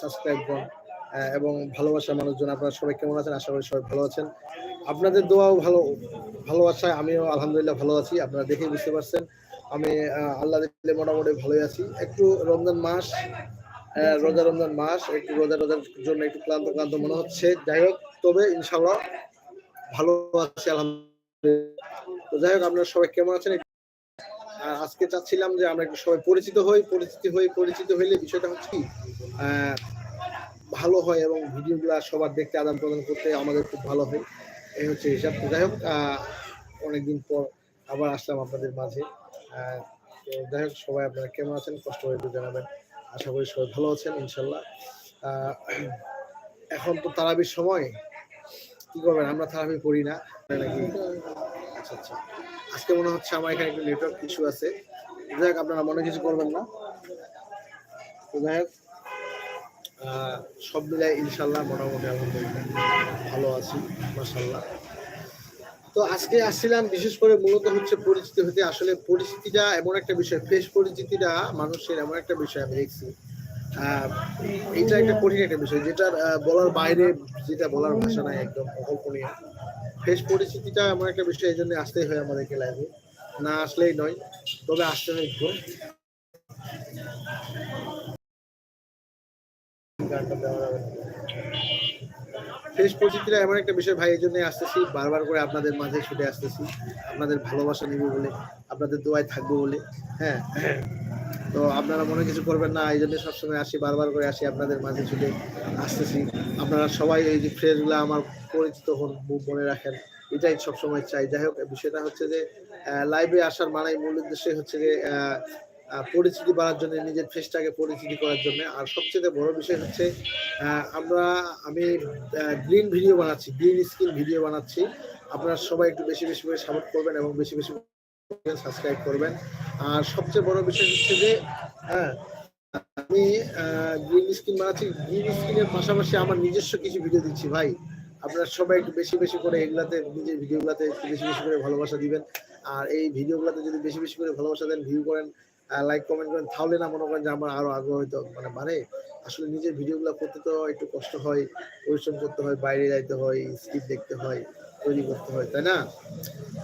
সাবস্ক্রাইবগণ এবং ভালোবাসার মানুষজন, আপনারা সবাই কেমন আছেন? আশা করি সবাই ভালো আছেন। আপনাদের দোয়াও ভালো, ভালোবাসায় আমিও আলহামদুলিল্লাহ ভালো আছি, আপনারা দেখে বুঝতে পারছেন। আমি আল্লাহ দিলে মোটামুটি ভালোই আছি। একটু রমজান মাস রোজা রমজান মাস, একটু রোজা রোজার জন্য একটু ক্লান্ত ক্লান্ত মনে হচ্ছে। যাই হোক, তবে ইনশাল্লাহ ভালো আছি, আলহামদুলিল্লাহ। তো যাই হোক, আপনারা সবাই কেমন আছেন? আজকে চাচ্ছিলাম যে আমরা একটু সবাই পরিচিত হই পরিচিত হই, পরিচিত হইলে বিষয়টা হচ্ছে কি ভালো হয় এবং ভিডিওগুলো সবার দেখতে আদান প্রদান করতে আমাদের খুব ভালো হয়। এই হচ্ছে হিসাব। যাই হোক অনেকদিন পর আবার আসলাম আপনাদের মাঝে। যাই হোক, সবাই আপনারা কেমন আছেন? কষ্ট করে একটু জানাবেন। আশা করি সবাই ভালো আছেন ইনশাল্লাহ এখন তো তারাবির সময়। কি করবেন? আমরা তারাবি পড়ি না। নাকি? আচ্ছা আচ্ছা। আজকে মনে হচ্ছে আমার এখানে একটু নেটওয়ার্ক ইস্যু আছে। যাই আপনারা মনে কিছু করবেন না। যাই হোক সব মিলাই ইনশাল্লাহ মোটামুটি আলহামদুলিল্লাহ ভালো আছি মাসাল্লাহ তো আজকে আসছিলাম বিশেষ করে মূলত হচ্ছে পরিচিতি হতে, আসলে পরিচিতিটা এমন একটা বিষয় ফেস পরিচিতিটা মানুষের এমন একটা বিষয় আমি দেখছি। এটা একটা কঠিন একটা বিষয় যেটা বলার বাইরে যেটা বলার ভাষা নাই একদম অকল্পনীয়। ফেস পরিস্থিতিটা এমন একটা বিষয়, এই জন্য আসতেই হয় আমাদেরকে লাইভে না আসলেই নয়, তবে আসতে হয় দেওয়া ফেস পরিচিতিটা এমন একটা বিষয় ভাই, এই জন্যই আসতেছি, বারবার করে আপনাদের মাঝে ছুটে আসতেছি। আপনাদের ভালোবাসা নিব বলে, আপনাদের দোয়ায় থাকব বলে হ্যাঁ। তো আপনারা মনে কিছু করবেন না, এই জন্য সবসময় আসি, বারবার করে আসি আপনাদের মাঝে ছুটে আসতেছি। আপনারা সবাই এই যে ফ্রেন্ডগুলো আমার পরিচিত হন মনে রাখেন, এটাই সবসময় চাই। যাই হোক, বিষয়টা হচ্ছে যে লাইভে আসার মানাই মূল উদ্দেশ্যই হচ্ছে যে পরিচিতি বাড়ার জন্য, নিজের ফেসটাকে পরিচিতি করার জন্য। আর সবচেয়ে বড় বিষয় হচ্ছে আমরা, আমি গ্রিন ভিডিও বানাচ্ছি গ্রিন স্ক্রিন ভিডিও বানাচ্ছি। আপনারা সবাই একটু বেশি বেশি করে সাপোর্ট করবেন এবং বেশি বেশি সাবস্ক্রাইব করবেন। আর সবচেয়ে বড় বিষয় হচ্ছে যে হ্যাঁ আমি গ্রিন স্ক্রিন বানাচ্ছি। গ্রিন স্ক্রিনের পাশাপাশি আমার নিজস্ব কিছু ভিডিও দিচ্ছি, ভাই। আপনারা সবাই একটু বেশি বেশি করে এগুলাতে, নিজের ভিডিওগুলোতে একটু বেশি বেশি করে ভালোবাসা দিবেন। আর এই ভিডিওগুলোতে যদি বেশি বেশি করে ভালোবাসা দেন ভিউ করেন লাইক কমেন্ট করেন, তাহলে না মনে করেন যে আমার আরও আগ্রহ হইতো মানে মানে আসলে নিজের ভিডিওগুলো করতে তো একটু কষ্ট হয়, পরিশ্রম করতে হয়, বাইরে যাইতে হয় স্ক্রিপ্ট দেখতে হয়। তৈরি করতে হয়, তাই না?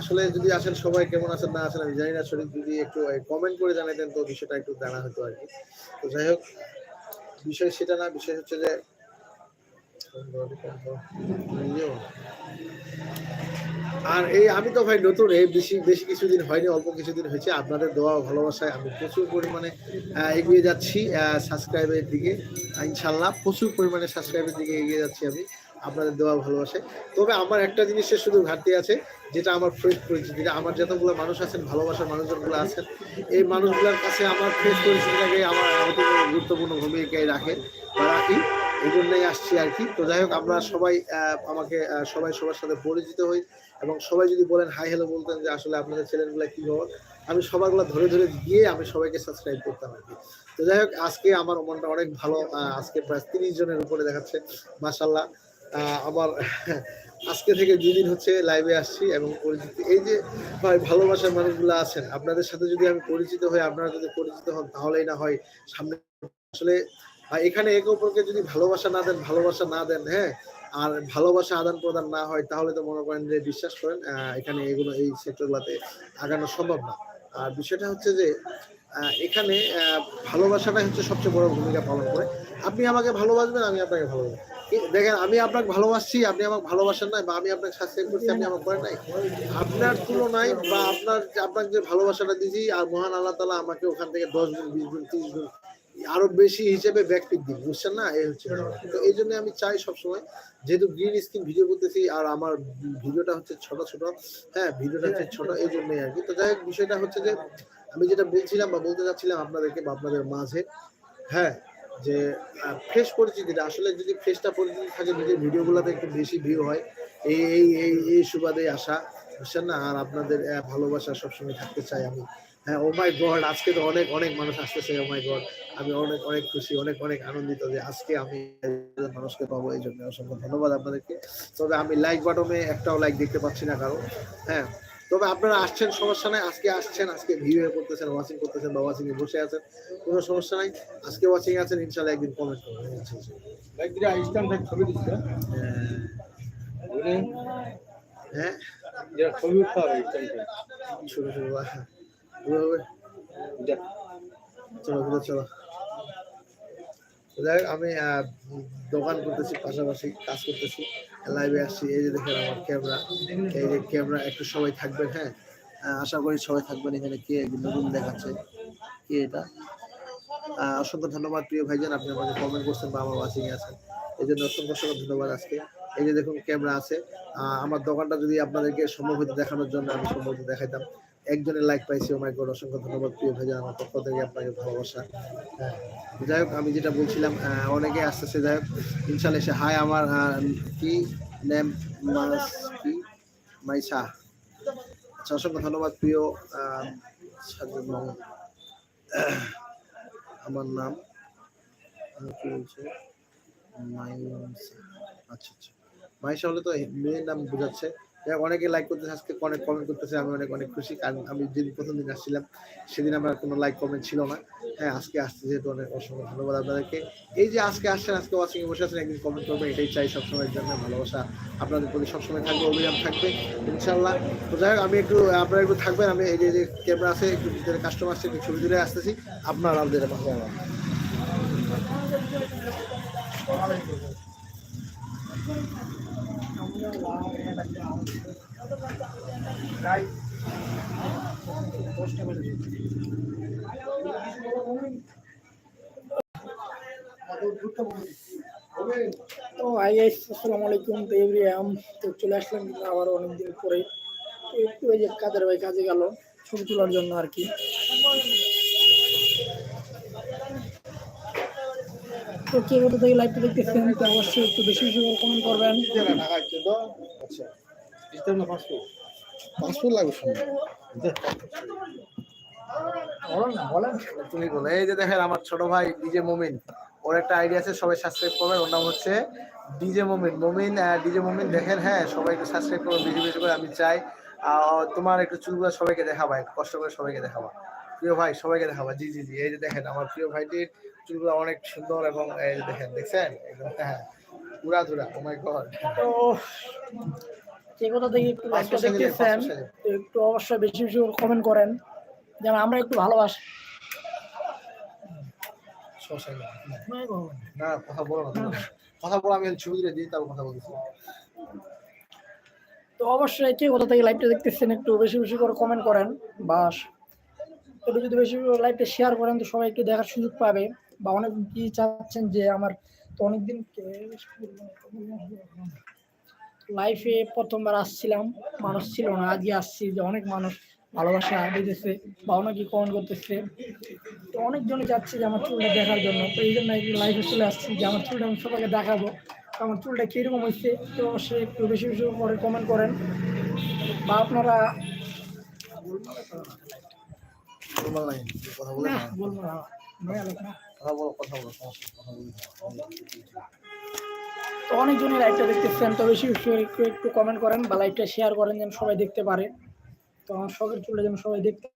আসলে যদি আসেন সবাই কেমন আছেন না আছেন, আমি জানি না, শরীর যদি একটু কমেন্ট করে জানাতেন তো, বিষয়টা একটু জানা হতো আর কি। তো যাই হোক, বিষয় সেটা না, বিষয় হচ্ছে যে, আর এই, আমি তো ভাই নতুন, এই বেশি বেশি কিছুদিন হয়নি, অল্প কিছুদিন হয়েছে, আপনাদের দোয়া ভালোবাসায় আমি প্রচুর পরিমাণে এগিয়ে যাচ্ছি সাবস্ক্রাইবের দিকে ইনশাল্লাহ প্রচুর পরিমাণে সাবস্ক্রাইবের দিকে এগিয়ে যাচ্ছি আমি। আপনাদের দেওয়া ভালোবাসে। তবে আমার একটা জিনিসের শুধু ঘাটতি আছে, যেটা আমার ফ্রেশ পরিচিতিটা আমার যতগুলো মানুষ আছেন, ভালোবাসার মানুষজনগুলো আছেন, এই মানুষগুলোর কাছে আমার ফ্রেশ পরিচিতিটাকে আমার অতি গুরুত্বপূর্ণ ভূমিকায় রাখে বা রাখি। এই জন্যই আসছি আর কি। তো যাই হোক, আমরা সবাই আমাকে সবাই সবার সাথে পরিচিত হই এবং সবাই যদি বলেন, হাই হ্যালো বলতেন যে আসলে আপনাদের চ্যানেলগুলো কি খবর? আমি সবাইগুলো ধরে ধরে গিয়ে আমি সবাইকে সাবস্ক্রাইব করতাম আর কি। তো যাই হোক, আজকে আমার মনটা অনেক ভালো। আজকে প্রায় তিরিশ জনের উপরে দেখাচ্ছে মাসাল্লাহ আমার আজকে থেকে দুদিন হচ্ছে লাইভে আসছি এবং পরিচিতি এই যে ভাই ভালোবাসার মানুষগুলো আছেন, আপনাদের সাথে যদি আমি পরিচিত হই, আপনারা যদি পরিচিত হন, তাহলেই না হয় সামনে আসলে এখানে একে অপরকে যদি ভালোবাসা না দেন, ভালোবাসা না দেন হ্যাঁ আর ভালোবাসা আদান প্রদান না হয়, তাহলে তো মনে করেন যে বিশ্বাস করেন এখানে এগুলো এই সেক্টরগুলোতে আগানো সম্ভব না। আর বিষয়টা হচ্ছে যে এখানে ভালোবাসাটাই হচ্ছে সবচেয়ে বড় ভূমিকা পালন করে। আপনি আমাকে ভালোবাসবেন, আমি আপনাকে ভালোবাসবো দেখেন, আমি আপনাকে ভালোবাসছি আপনি আমাকে ভালোবাসেন নাই, বা আমি আপনাকে সাবস্ক্রাইব করছি, আপনি আমাকে করেন নাই। আপনার তুলনায় বা আপনার আপনাকে যে ভালোবাসাটা দিয়েছি আর মহান আল্লাহ তালা আমাকে ওখান থেকে দশ গুণ, বিশ গুণ, তিরিশ গুণ, আরও বেশি হিসেবে ব্যক্তি দিক বুঝছেন না? এই হচ্ছে। তো এই জন্য আমি চাই সবসময়, যেহেতু গ্রিন স্ক্রিন ভিডিও করতেছি, আর আমার ভিডিওটা হচ্ছে ছোট ছোট হ্যাঁ ভিডিওটা হচ্ছে ছোট, এই জন্যই আর কি। তো যাই হোক, বিষয়টা হচ্ছে যে, আমি যেটা বলছিলাম বা বলতে চাচ্ছিলাম আপনাদেরকে বা আপনাদের মাঝে হ্যাঁ যে ফ্রেশ পরিচিতিটা আসলে যদি ফ্রেশটা পরিচিতি থাকে নিজের ভিডিওগুলোতে একটু বেশি ভিউ হয়, এই এই এই এই সুবাদে আসা, বুঝছেন না? আর আপনাদের ভালোবাসা সবসময় থাকতে চাই আমি। হ্যাঁ ও মাই গড আজকে তো অনেক অনেক মানুষ আসতেছে ও মাই গড আমি অনেক অনেক খুশি, অনেক অনেক আনন্দিত যে আজকে আমি মানুষকে পাবো, এই জন্য অসংখ্য ধন্যবাদ আপনাদেরকে। তবে আমি লাইক বাটনে একটাও লাইক দেখতে পাচ্ছি না কারণ হ্যাঁ তবে আপনারা আসছেন সমস্যা নাই। আজকে আসছেন আজকে ভিডিও করতেছেন ওয়াচিং করতেছেন বা ওয়াচিং এ বসে আছেন কোনো সমস্যা নাই। আজকে ওয়াচিং এ আছেন ইনশাল্লাহ একদিন কমেন্ট করবেন। হ্যাঁ, ছবি ছোট ছোট চলো চলো। যাই আমি দোকান করতেছি পাশাপাশি কাজ করতেছি। লাইভে আসছি, এই যে দেখেন আমার ক্যামেরা এই যে ক্যামেরা একটু সবাই থাকবেন হ্যাঁ? আশা করি সবাই থাকবেন এখানে, কে নতুন দেখাচ্ছে, কে এটা? অসংখ্য ধন্যবাদ, প্রিয় ভাইজান, আপনি আমাকে কমেন্ট করছেন বা আমার ওয়াচিং আছেন। এই জন্য অসংখ্য অসংখ্য ধন্যবাদ আজকে। এই যে দেখুন ক্যামেরা আছে। আমার দোকানটা যদি আপনাদেরকে সম্ভব দেখানোর জন্য, আমি সম্ভব দেখাইতাম। একজনের লাইক পাইছি ও মাই গড অসংখ্য ধন্যবাদ প্রিয় ভাইজান, আমার পক্ষ থেকে আপনাকে ভালোবাসা। হ্যাঁ যাই হোক, আমি যেটা বলছিলাম অনেকে আসতেছে, যাই হোক ইনশাল্লাহ এসে হাই আমার কি নেম মাস কি? মাইসা। আচ্ছা অসংখ্য ধন্যবাদ প্রিয় আমার নাম কি বলছে? মাইসা। আচ্ছা আচ্ছা। মাইসা হলে তো মেয়ের নাম বোঝাচ্ছে। অনেকে লাইক করতেছে, আজকে অনেক কমেন্ট করতেছে, আমি অনেক অনেক খুশি। কারণ আমি যেদিন প্রথম দিন আসছিলাম, সেদিন আমার কোনো লাইক কমেন্ট ছিল না। হ্যাঁ আজকে আসতে যেহেতু অনেক অসংখ্য ধন্যবাদ আপনাদেরকে। এই যে আজকে আসছেন, আজকে ওয়াচিং বসে আছেন, একদিন কমেন্ট করবেন এটাই চাই সবসময়ের জন্য। ভালোবাসা আপনাদের প্রতি সবসময় থাকবে অভিযান থাকবে ইনশাল্লাহ তো যাই হোক, আমি একটু, আপনারা একটু থাকবেন, আমি এই যে ক্যামেরা আছে, একটু ভিতরে কাস্টমার আছে, একটু ছবি তুলে আসতেছি। আপনার আমাদের মাঝে আমার তো হাই গাইস আসসালামু আলাইকুম তো এভরিয়াম তো চলে আসলাম আবার অনেকদিন পরে। তো একটু ওই যে কাদের ভাই কাজে গেল ছবি তোলার জন্য আর কি। তো কে কোথা থেকে লাইভটা দেখতেছেন তো অবশ্যই একটু বেশি বেশি করে কমেন্ট করবেন। ঢাকা তো আচ্ছা পাসপোর্ট লাগবে শুনবে বলেন বলেন। তুমি বলো এই যে দেখেন আমার ছোট ভাই ডিজে মোমিন। ওর একটা আইডিয়া আছে সবাই সাবস্ক্রাইব করবেন। ওর নাম হচ্ছে ডিজে মোমিন। মোমিন ডিজে মোমিন দেখেন হ্যাঁ সবাই একটু সাবস্ক্রাইব করবেন বেশি বেশি করে আমি চাই। তোমার একটু চুলগুলো সবাইকে দেখাবা কষ্ট করে সবাইকে দেখাবা। প্রিয় ভাই সবাইকে দেখাবা। জি জি জি এই যে দেখেন আমার প্রিয় ভাইটির চুলগুলো অনেক সুন্দর এবং এই যে দেখেন দেখছেন? একদম হ্যাঁ পুরা ধুরা ও মাই গড থেকে একটু দেখতেছেন একটু অবশ্যই বেশি বেশি কমেন্ট করেন যেন আমরা একটু ভালোবাসি। সমস্যা নেই। না কথা বলো না কথা বলো আমি ছবি তুলে দিই তারপর কথা বলতেছি। তো অবশ্যই কে কোথা থেকে লাইভটা দেখতেছেন একটু বেশি বেশি করে কমেন্ট করেন বা একটু যদি বেশি লাইভটা শেয়ার করেন তো সবাই একটু দেখার সুযোগ পাবে। বা অনেক কি চাচ্ছেন যে আমার তো অনেকদিন লাইফে প্রথমবার আসছিলাম মানুষ ছিল না আজকে আসছি যে অনেক মানুষ। ভালোবাসা দিতেছে বা অনেকে কমেন্ট করতেছে। তো অনেকজনই যাচ্ছে যে আমার চুলটা দেখার জন্য। তো এই জন্য লাইফে চলে আসছি যে আমার চুলটা আমি সবাইকে দেখাবো। তো আমার চুলটা কীরকম হয়েছে তো অবশ্যই একটু বেশি বেশি করে কমেন্ট করেন। বা আপনারা তো অনেকজনই লাইভটা দেখতেছেন তো বেশি একটু একটু কমেন্ট করেন বা লাইভটা শেয়ার করেন যেন সবাই দেখতে পারে। তো আমার শখের চুলটা যেন সবাই দেখতে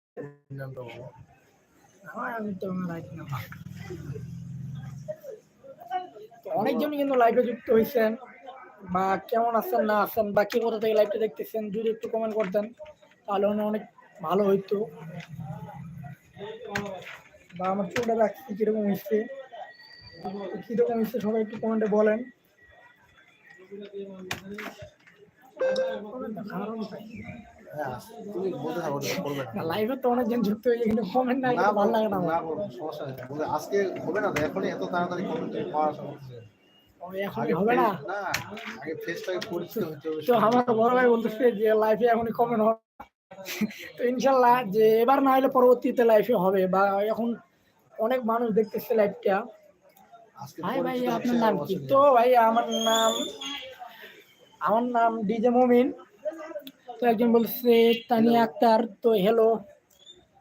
আমি তো রাইট না। অনেকজনই কিন্তু লাইভে যুক্ত হয়েছেন, বা কেমন আছেন, না আছেন, বা কে কোথা থেকে লাইভটা দেখতেছেন, যদি একটু কমেন্ট করতেন, তাহলে অনেক ভালো হইতো। বা আমার চুলটা রাখছি কীরকম হয়েছে কীরকম হয়েছে সবাই একটু কমেন্টে বলেন। হ্যাঁ তুমি বলতে থাকো করবে না। লাইভে তো অনেকজন যুক্ত হয়েছে কিন্তু কমেন্ট নাই না ভালো লাগে না না আমার। সমস্যা নেই। আজকে হবে না তো, এখনই এত তাড়াতাড়ি কমেন্ট পাওয়া সম্ভব ও, হবে না? আগে ফেসটাকে পরিচিত হতে হবে তো আমার বড় ভাই বলতেছে যে লাইফে এখনই কমেন্ট হবে। তো ইনশাল্লাহ যে এবার না হলে পরবর্তীতে লাইফে হবে বা এখন অনেক মানুষ দেখতেছে লাইফটা ভাই ভাই আপনার নাম কি? তো ভাই আমার নাম আমার নাম ডিজে মমিন। তো একজন বলছে তানিয়া আক্তার তো হ্যালো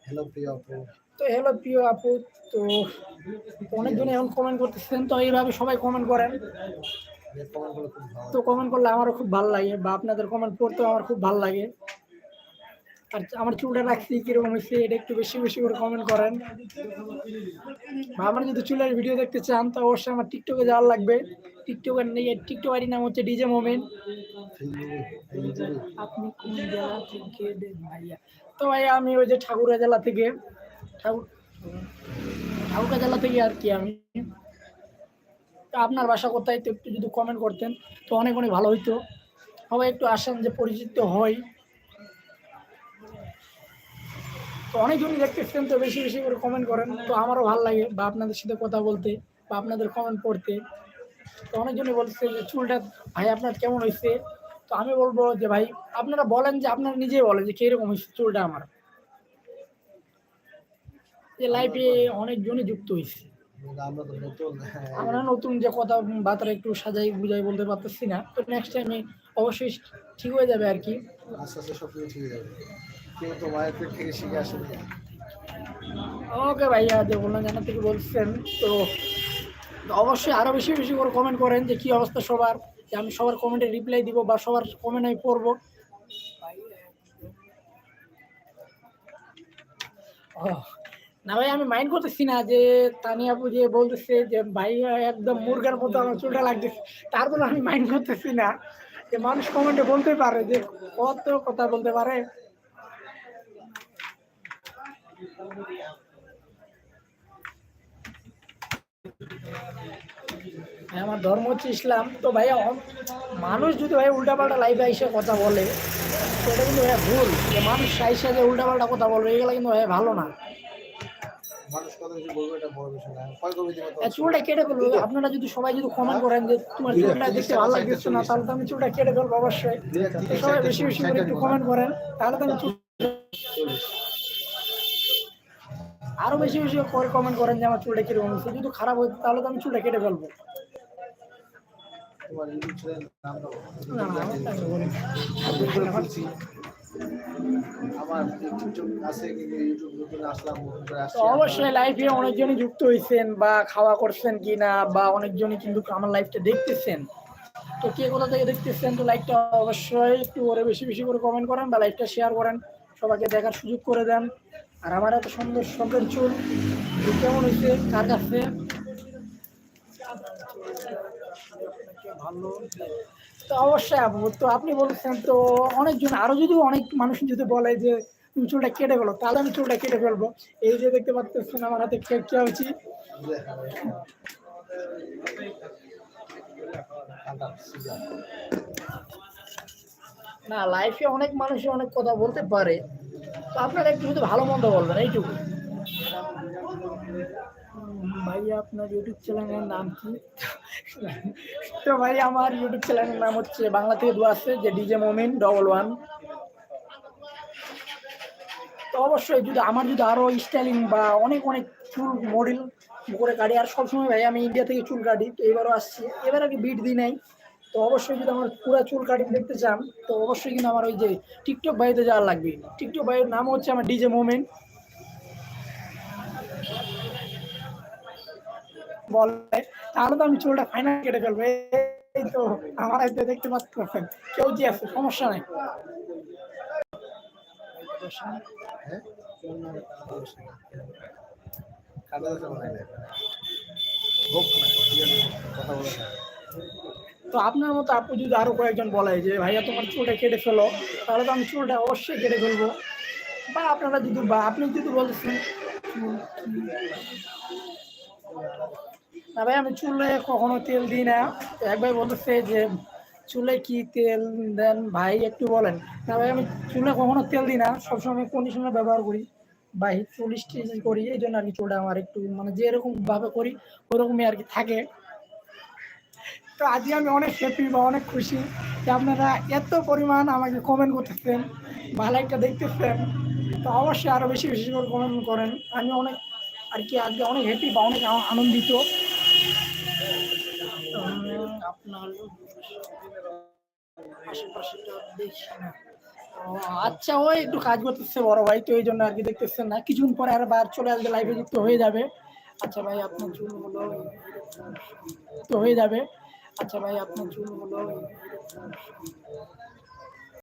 হ্যালো প্রিয় আপু। তো হ্যালো প্রিয় আপু তো অনেকজন এখন কমেন্ট করতেছেন তো এইভাবে সবাই কমেন্ট করেন। তো কমেন্ট করলে আমারও খুব ভালো লাগে বা আপনাদের কমেন্ট পড়তেও আমার খুব ভালো লাগে। আর আমার চুলটা রাখছি কীরকম হয়েছে, এটা একটু বেশি বেশি করে কমেন্ট করেন। আমার যদি চুলের ভিডিও দেখতে চান, তো অবশ্যই আমার টিকটকে যাওয়ার লাগবে। টিকটকের টিকটকারি নাম হচ্ছে ডিজে মোমেন আপনি তো ভাই আমি ওই যে ঠাকুরা জেলা থেকে। ঠাকুর ঠাকুরা জেলা থেকে আর কি আমি। আপনার বাসা কোথায়? তো একটু যদি কমেন্ট করতেন, তো অনেক অনেক ভালো হইতো। সবাই একটু আসেন যে পরিচিত হয় তো অনেকজনই দেখতেছেন তো, বেশি বেশি করে কমেন্ট করেন। তো আমারও ভালো লাগে বা আপনাদের সাথে কথা বলতে বা আপনাদের কমেন্ট পড়তে। তো অনেকজনই বলছে যে, চুলটা ভাই আপনার কেমন হয়েছে? তো আমি বলব যে, ভাই, আপনারা বলেন যে, আপনারা নিজেই বলেন যে, কীরকম হয়েছে চুলটা আমার? যে লাইফে অনেকজনই যুক্ত হয়েছে। আমরা নতুন যে কথা বার্তা একটু সাজাই, বুঝাই বলতে পারতেছি না। তো নেক্সট টাইমে অবশ্যই ঠিক হয়ে যাবে আর কি। আস্তে আস্তে সব ঠিক হয়ে যাবে। কেউ তো থেকে শিখে আসেনি। ওকে ভাইয়া, যে বললাম জানা থেকে বলছেন, তো অবশ্যই আরও বেশি বেশি করে কমেন্ট করেন যে কি অবস্থা সবার, যে আমি সবার কমেন্টে রিপ্লাই দিব বা সবার কমেন্ট আমি পড়ব। না ভাই আমি মাইন্ড করতেছি না যে তানিয়া আপু যে বলতেছে যে ভাই একদম মুরগার মতো আমার চুলটা লাগতেছে তারপরে আমি মাইন্ড করতেছি না। যে মানুষ কমেন্টে বলতে পারে যে কত কথা বলতে পারে। আমার ধর্ম হচ্ছে ইসলাম। তো ভাইয়া মানুষ যদি ভাই উল্টাপাল্টা লাইফে এসে কথা বলে তো এটা কিন্তু ভাইয়া ভুল। যে মানুষ আইসে যে উল্টাপাল্টা কথা বলবে এগুলো কিন্তু ভাইয়া ভালো না। চুলটা কেটে ফেলব। আপনারা যদি সবাই যদি কমেন্ট করেন যে তোমার চুলটা দেখতে ভালো লাগছে না তাহলে তো আমি চুলটা কেটে ফেলব অবশ্যই। সবাই বেশি বেশি করে একটু কমেন্ট করেন তাহলে তো আমি চুল আরও বেশি বেশি করে কমেন্ট করেন যে আমার চুলটা কীরকম হয়েছে। যদি খারাপ হয় তাহলে তো আমি চুলটা কেটে ফেলব। অবশ্যই লাইফে অনেকজনই যুক্ত হয়েছেন বা খাওয়া করছেন কিনা বা অনেকজনই কিন্তু আমার লাইফটা দেখতেছেন। তো কে কোথা থেকে দেখতেছেন তো লাইকটা অবশ্যই একটু করে বেশি বেশি করে কমেন্ট করেন বা লাইভটা শেয়ার করেন। সবাইকে দেখার সুযোগ করে দেন। আর আমার এত সুন্দর শখের চুল কেমন হয়েছে? কার কাছে? ভালো। তো অবশ্যই আপু তো আপনি বলছেন তো অনেকজন আরও যদি অনেক মানুষ যদি বলে যে তুমি চুলটা কেটে ফেলো তাহলে আমি চুলটা কেটে ফেলব। এই যে দেখতে পাচ্ছেন আমার হাতে কেক কে হচ্ছে না লাইফে অনেক মানুষই অনেক কথা বলতে পারে। তো আপনারা একটু শুধু ভালো মন্দ বলবেন এইটুকু। উম, ভাই আপনার ইউটিউব চ্যানেলের নাম কি? তো ভাই আমার ইউটিউব চ্যানেলের নাম হচ্ছে বাংলা থেকে দু আছে যে ডিজে মোমিন ডবল ওয়ান তো অবশ্যই যদি আমার যদি আরও স্টাইলিং বা অনেক অনেক চুল মডেল করে কাটি আর সবসময় ভাই আমি ইন্ডিয়া থেকে চুল কাটি তো এবারও আসছি। এবার আগে বিট দিই নাই। তো অবশ্যই যদি আমার পুরা চুল কাটিং দেখতে চান, তো অবশ্যই কিন্তু আমার ওই যে টিকটক ভাইতে যাওয়ার লাগবে। টিকটক ভাইয়ের নাম হচ্ছে আমার ডিজে মোমেন্ট বলে, তাহলে তো আমি চুলটা ফাইনাল কেটে ফেলব। এই তো আমার হাতে দেখতে পাচ্ছেন কেউ যে আছে, সমস্যা নাই। হ্যাঁ? হয় কথা না। তো আপনার মতো আপু যদি আরও কয়েকজন বলে যে, ভাইয়া, তোমার চুলটা কেটে ফেলো, তাহলে তো আমি চুলটা অবশ্যই কেটে ফেলব। বা আপনারা যদি, বা আপনি যদি বলছেন না ভাই আমি চুলে কখনো তেল দিই না। এক ভাই বলতেছে যে, চুলে কি তেল দেন? ভাই একটু বলেন, না ভাই আমি চুলে কখনো তেল দিই না, সবসময় কন্ডিশনার ব্যবহার করি, বা চুল স্ট্রেচ করি, এই জন্য আর কি চুলটা আমার একটু মানে যেরকম ভাবে করি, ওরকমই আর কি থাকে। তো আজকে আমি অনেক হ্যাপি বা অনেক খুশি যে আপনারা এত পরিমাণ আমাকে কমেন্ট করতেছেন, ভালো একটা দেখতেছেন। তো অবশ্যই আরও বেশি বেশি করে কমেন্ট করেন। আমি অনেক আর কি আজকে অনেক হ্যাপি বা অনেক আনন্দিত। আচ্ছা ওই একটু কাজ করতেছে বড় ভাই, তো এই জন্য আর কি দেখতেছেন না। কিছুক্ষণ পরে আর বার চলে আসবে লাইভে যুক্ত হয়ে যাবে। আচ্ছা ভাই, আপনার চুলগুলো তো হয়ে যাবে। আচ্ছা ভাই আপনার চুলগুলো